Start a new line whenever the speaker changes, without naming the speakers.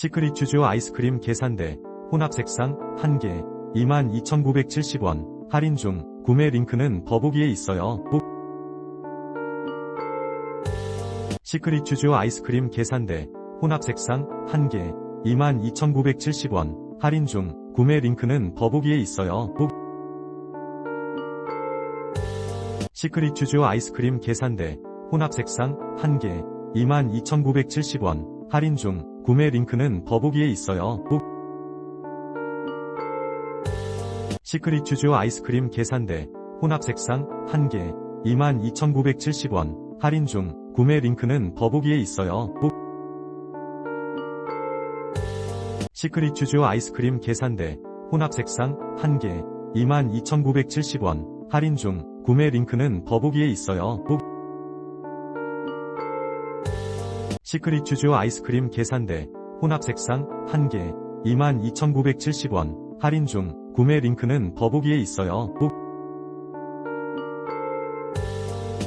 시크릿 주주 아이스크림 계산대 혼합 색상 1개 22,970원 할인 중 구매 링크는 더보기에 있어요. 꼭 시크릿 주주 아이스크림 계산대 혼합 색상 1개 22,970원 할인 중 구매 링크는 더보기에 있어요. 꼭 시크릿 주주 아이스크림 계산대 혼합 색상 1개 22,970원 할인 중 구매 링크는 더보기에 있어요. 꼭 시크릿 주주 아이스크림 계산대 혼합 색상 1개 22,970원 할인 중 구매 링크는 더보기에 있어요. 꼭 시크릿 주주 아이스크림 계산대 혼합 색상 1개 22,970원 할인 중 구매 링크는 더보기에 있어요. 시크릿 주주 아이스크림 계산대 혼합 색상 1개 22,970원 할인 중 구매 링크는 더보기에 있어요. 꼭